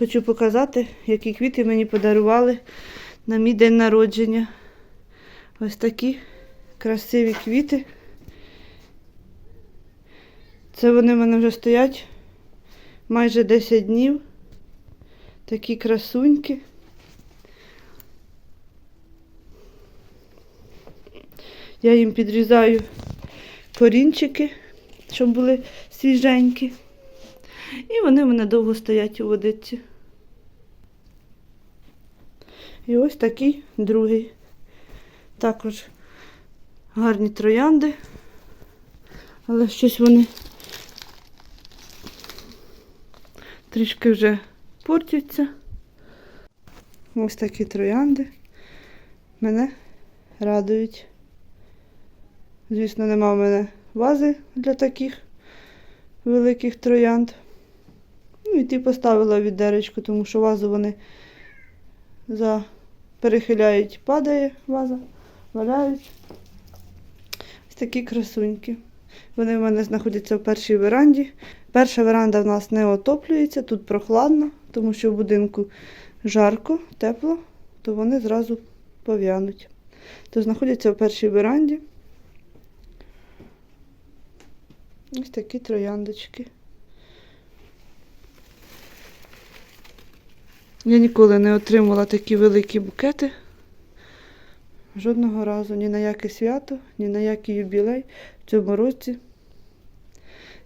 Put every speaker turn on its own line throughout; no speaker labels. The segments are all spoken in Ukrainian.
Хочу показати, які квіти мені подарували на мій день народження. Ось такі красиві квіти. Це вони в мене вже стоять майже 10 днів. Такі красуньки. Я їм підрізаю корінчики, щоб були свіженькі. І вони в мене довго стоять у водиці. І ось такий другий. Також гарні троянди. Але щось вони трішки вже портяться. Ось такі троянди. Мене радують. Звісно, нема в мене вази для таких великих троянд. Ну і ті поставила відеречку, тому що вазу вони за... перехиляють, падає ваза, валяють. Ось такі красуньки. Вони в мене знаходяться в першій веранді. Перша веранда в нас не отоплюється, тут прохладно, тому що в будинку жарко, тепло, то вони зразу пов'януть. То знаходяться в першій веранді. Ось такі трояндочки. Я ніколи не отримала такі великі букети. Жодного разу ні на яке свято, ні на який юбілей в цьому році.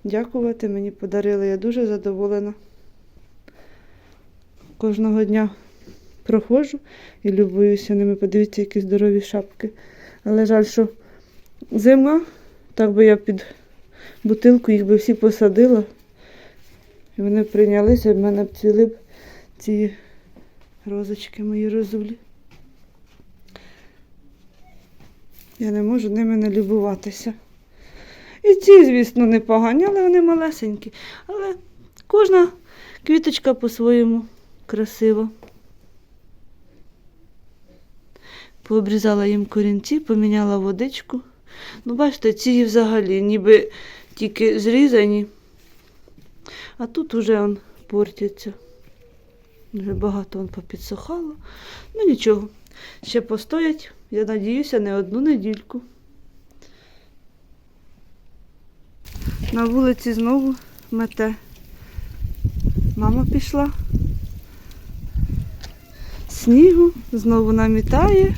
Дякувати мені подарили. Я дуже задоволена. Кожного дня проходжу і любуюся ними. Подивіться, які здорові шапки. Але жаль, що зима, так би я під бутилку їх би всі посадила. І вони прийнялися, в мене б б ці розочки мої розулі. Я не можу ними не любуватися. І ці, звісно, непогані, але вони малесенькі. Але кожна квіточка по-своєму красива. Пообрізала їм корінці, поміняла водичку. Ну, бачите, ці взагалі ніби тільки зрізані, а тут уже он портяться. Вже багато он попідсохало. Ну нічого, ще постоять, я надіюся, не одну недільку. На вулиці знову мете. Мама пішла. Снігу знову намітає.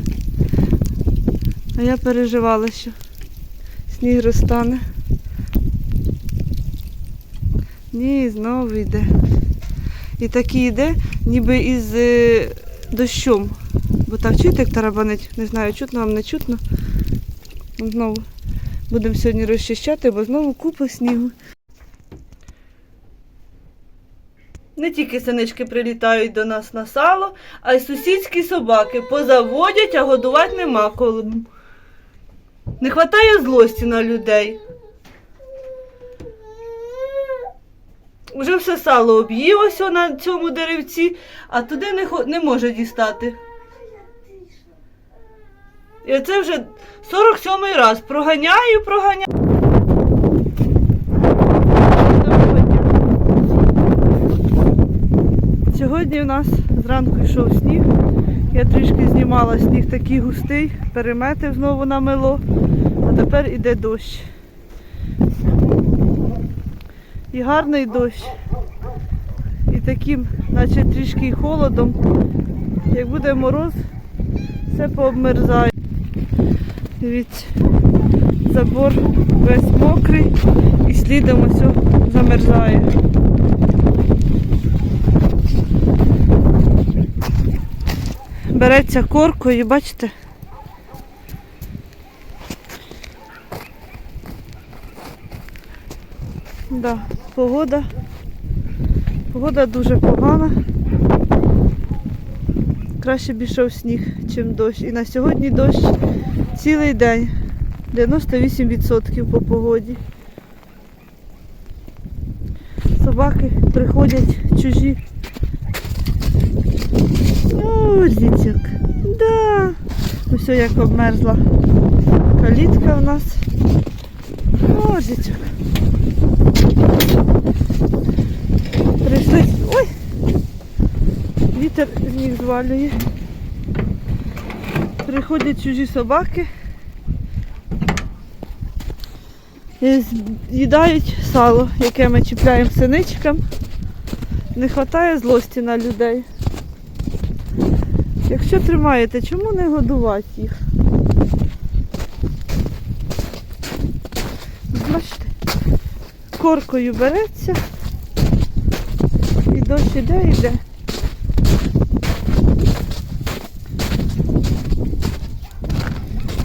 А я переживала, що сніг розтане. Ні, знову йде. І такий йде, ніби із е, дощом. Бо так чуєте, як тарабанить, не знаю, чутно вам не чутно. Знову будемо сьогодні розчищати, бо знову купа снігу. Не тільки синички прилітають до нас на сало, а й сусідські собаки позаводять, а годувати нема коли. Не вистачає злості на людей. Уже все сало об'їлося на цьому деревці, а туди не, не може дістати. І оце вже 47-й раз. Проганяю, проганяю. Сьогодні у нас зранку йшов сніг. Я трішки знімала сніг такий густий, переметив знову намело, а тепер іде дощ. І гарний дощ. І таким, наче трішки холодом. Як буде мороз, все пообмерзає. Дивіться, забор весь мокрий і слідом все замерзає. Береться коркою, бачите? Да, погода. Погода дуже погана. Краще б ішов сніг, чим дощ. І на сьогодні дощ цілий день. 98% по погоді. Собаки приходять чужі. О, дітяк. Да. Ось як обмерзла калітка в нас. О. Прийшли. Ой! вітер з них звалює. Приходять чужі собаки. І з'їдають сало, яке ми чіпляємо синичкам. Не вистачає злості на людей. Якщо тримаєте, чому не годувати їх? Бачите, коркою береться дощ іде, іде.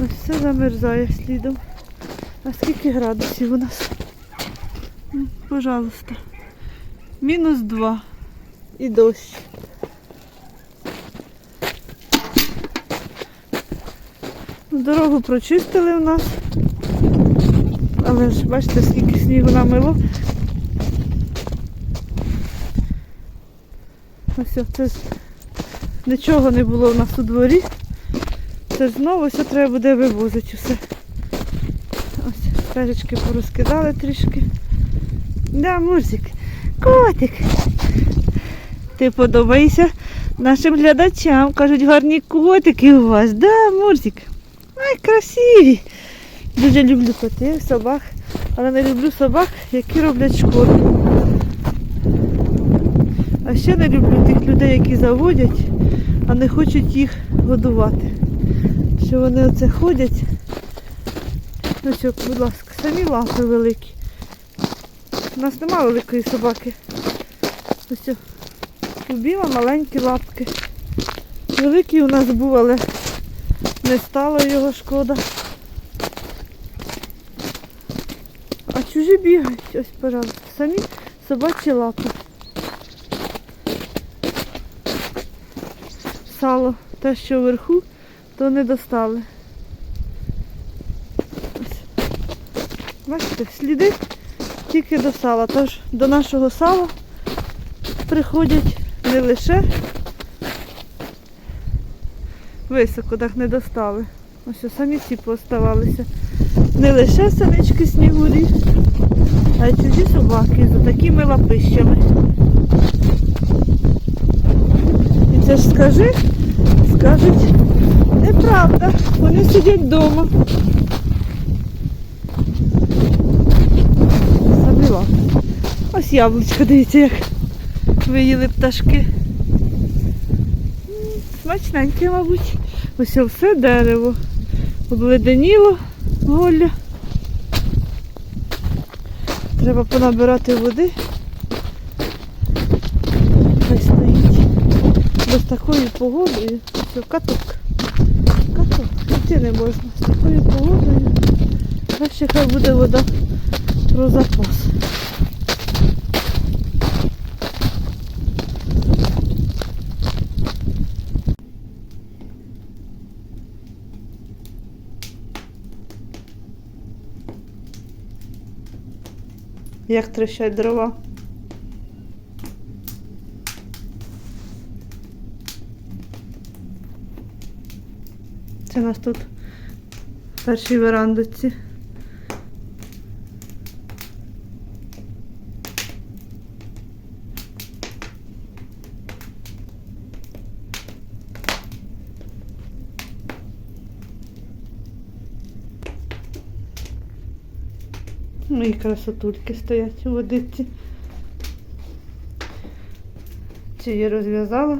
Ось все замерзає слідом. А скільки градусів у нас? М, Пожалуйста. Мінус два. І дощ. Дорогу прочистили у нас. Але ж бачите, скільки снігу намило. Ось це ж нічого не було у нас у дворі. Це ж знову все треба буде вивозити усе. Ось стежечки порозкидали трішки. Да, Мурзик, котик. Ти подобаєшся нашим глядачам. Кажуть, гарні котики у вас. Да, Мурзик. Ай, красиві. Дуже люблю котів, собак, але не люблю собак, які роблять шкоду. А ще не люблю тих людей, які заводять, а не хочуть їх годувати. Що вони оце ходять. Ну що, будь ласка, самі лапи великі. У нас нема великої собаки. Ось о, у біла маленькі лапки. Великий у нас був, але не стало його шкода. А чужі бігають, ось, пожалуйста, самі собачі лапи. Сало, те, що вверху, то не достали. Бачите, сліди тільки до сала. Тож до нашого сала приходять не лише високо, так не достали. Ось самі ці пооставалися. Не лише синички снігурі, а й чужі собаки з такими лапищами. Це ж скажи, скажуть, неправда, вони сидять вдома. Лапи. Ось яблучко, дивіться, як виїли пташки. Смачненьке, мабуть. Ось все дерево. Обледеніло голля. Треба понабирати води. Хай стоїть. Бо з такою погодою. Все, каток. Каток. Йти не можна. З такою погодою. Краще хай буде вода про запас. Як трещать дрова. У нас тут в першій верандочці. Мої красотульки стоять у водиці. Ці я розв'язала.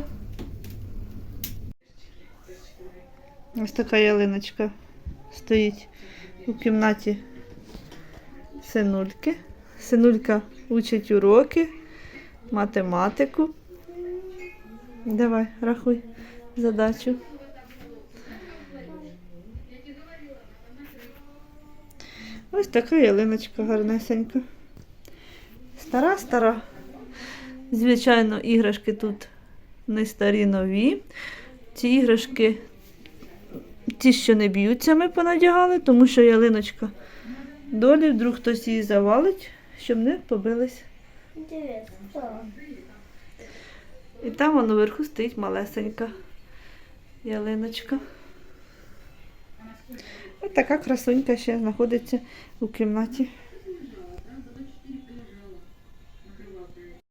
Ось така ялиночка стоїть у кімнаті синульки. Синулька учить уроки, математику. Давай, рахуй задачу. Ось така ялиночка гарнесенька. Стара, стара. Звичайно, іграшки тут не старі нові. Ці іграшки, ті, що не б'ються, ми понадягали, тому що ялиночка долі, вдруг хтось її завалить, щоб не побились. І там воно вверху стоїть малесенька ялиночка. Ось така красунька ще знаходиться у кімнаті